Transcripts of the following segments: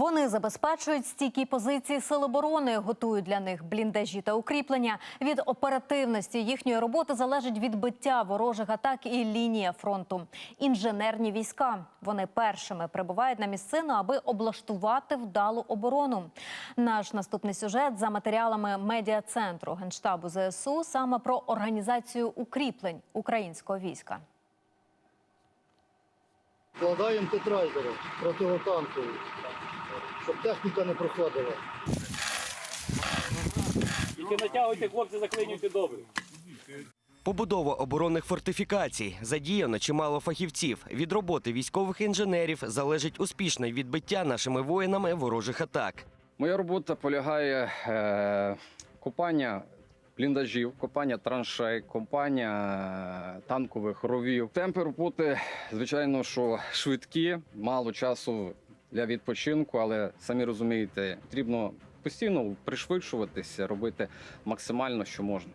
Вони забезпечують стійкі позиції сил оборони, готують для них бліндажі та укріплення. Від оперативності їхньої роботи залежить відбиття ворожих атак і лінія фронту. Інженерні війська вони першими прибувають на місцину, аби облаштувати вдалу оборону. Наш наступний сюжет за матеріалами медіа-центру генштабу ЗСУ саме про організацію укріплень українського війська. Вкладаємо тетрайдери противотанкові, щоб техніка не проходила. Тільки натягуйте, хлопці, заклинюйте добре. Побудова оборонних фортифікацій задіяно чимало фахівців. Від роботи військових інженерів залежить успішне відбиття нашими воїнами ворожих атак. Моя робота полягає е, копання бліндажів, копання траншей, копання е, танкових ровів. Темпи роботи, звичайно, що швидкі, мало часу для відпочинку, але самі розумієте, потрібно постійно пришвидшуватися, робити максимально, що можна.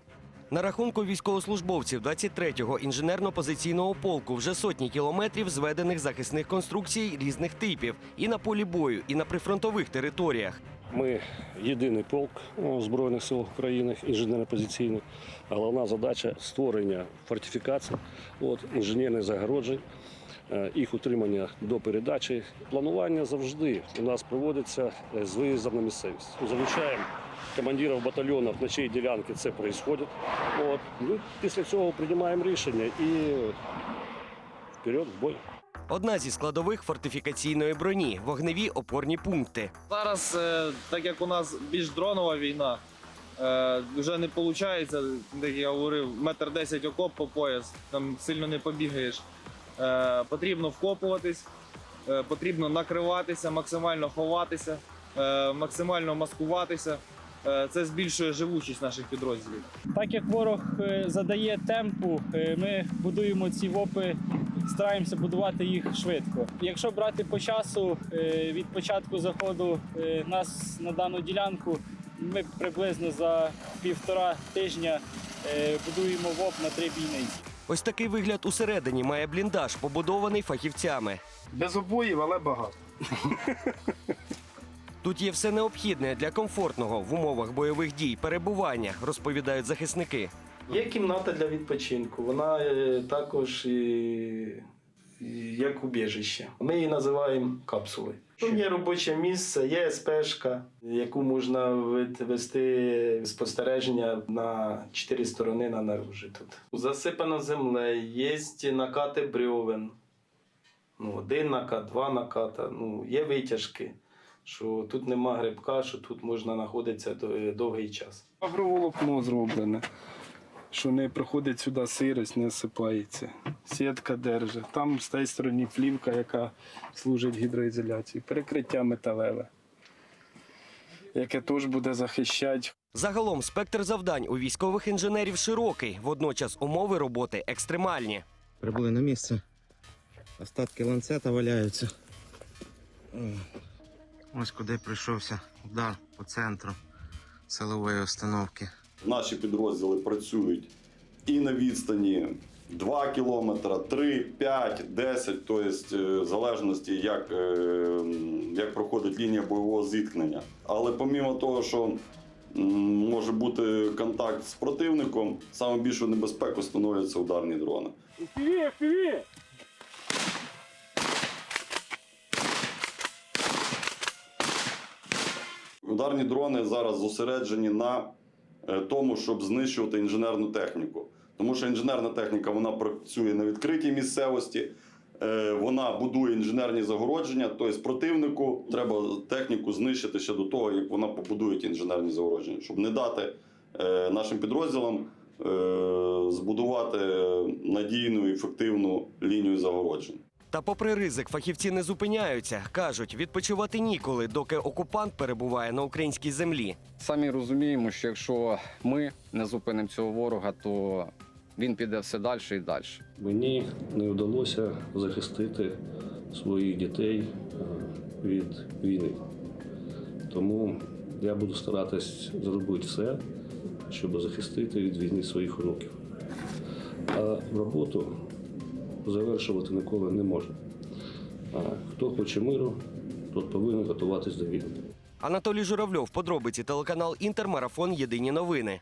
На рахунку військовослужбовців 23-го інженерно-позиційного полку вже сотні кілометрів зведених захисних конструкцій різних типів і на полі бою, і на прифронтових територіях. Ми єдиний полк Збройних сил України, інженерно-позиційний. Головна задача створення фортифікацій, от, інженерних загороджень, е, їх утримання до передачі. Планування завжди у нас проводиться е, з виїздом на місцевість. Залучаємо командирів батальйонів, на чиї ділянки це відбувається. От. Ну, після цього приймаємо рішення і вперед в бой. Одна зі складових фортифікаційної броні вогневі опорні пункти. Зараз, е, так як у нас більш дронова війна, е, вже не виходить, як я говорив, метр десять окоп по пояс, там сильно не побігаєш. Е, Потрібно вкопуватись, потрібно накриватися, максимально ховатися, максимально маскуватися. Е, Це збільшує живучість наших підрозділів. Так як ворог е, задає темпу, е, ми будуємо ці вопи, стараємося будувати їх швидко. Якщо брати по часу від початку заходу нас на дану ділянку, ми приблизно за півтора тижня будуємо воп на три бійниці. Ось такий вигляд усередині має бліндаж, побудований фахівцями. Без обоїв, але багато. Тут є все необхідне для комфортного в умовах бойових дій перебування, розповідають захисники. Є кімната для відпочинку. Вона е, також і, як убіжище. Ми її називаємо капсулою. Тут є робоче місце, є СПшка, яку можна вести спостереження на чотири сторони на наружі тут. Засипано землею, є накати брьовен. Ну, один накат, два наката. Ну, є витяжки, що тут нема грибка, що тут можна знаходитися довгий час. Агроволокно зроблене, що не проходить сюди сирость, не осипається. Сітка держить. Там з тієї сторони плівка, яка служить гідроізоляції. Перекриття металеве, яке теж буде захищати. Загалом спектр завдань у військових інженерів широкий, водночас умови роботи екстремальні. Прибули на місце. Остатки ланцета валяються. Ось куди прийшовся удар по центру силової установки. Наші підрозділи працюють і на відстані 2 кілометра, 3, 5, 10, тобто в залежності, як, е, як проходить лінія бойового зіткнення. Але помімо того, що може бути контакт з противником, саме більшу небезпеку становляться ударні дрони. Вперед, вперед! Ударні дрони зараз зосереджені на е, тому, щоб знищувати інженерну техніку. Тому що інженерна техніка вона працює на відкритій місцевості, е, вона будує інженерні загородження. Тобто противнику треба техніку знищити ще до того, як вона побудує ті інженерні загородження, щоб не дати е, нашим підрозділам збудувати надійну ефективну лінію загороджень. Та попри ризик, фахівці не зупиняються. кажуть, відпочивати ніколи, доки окупант перебуває на українській землі. Самі розуміємо, що якщо ми не зупинимо цього ворога, то він піде все далі і далі. Мені не вдалося захистити своїх дітей е, від війни. Тому я буду старатись зробити все, щоб захистити від війни своїх онуків. А роботу завершувати ніколи не можна. Хто хоче миру, тот повинен готуватись до війни. Анатолій Журавльов, подробиці телеканал Інтермарафон Єдині новини.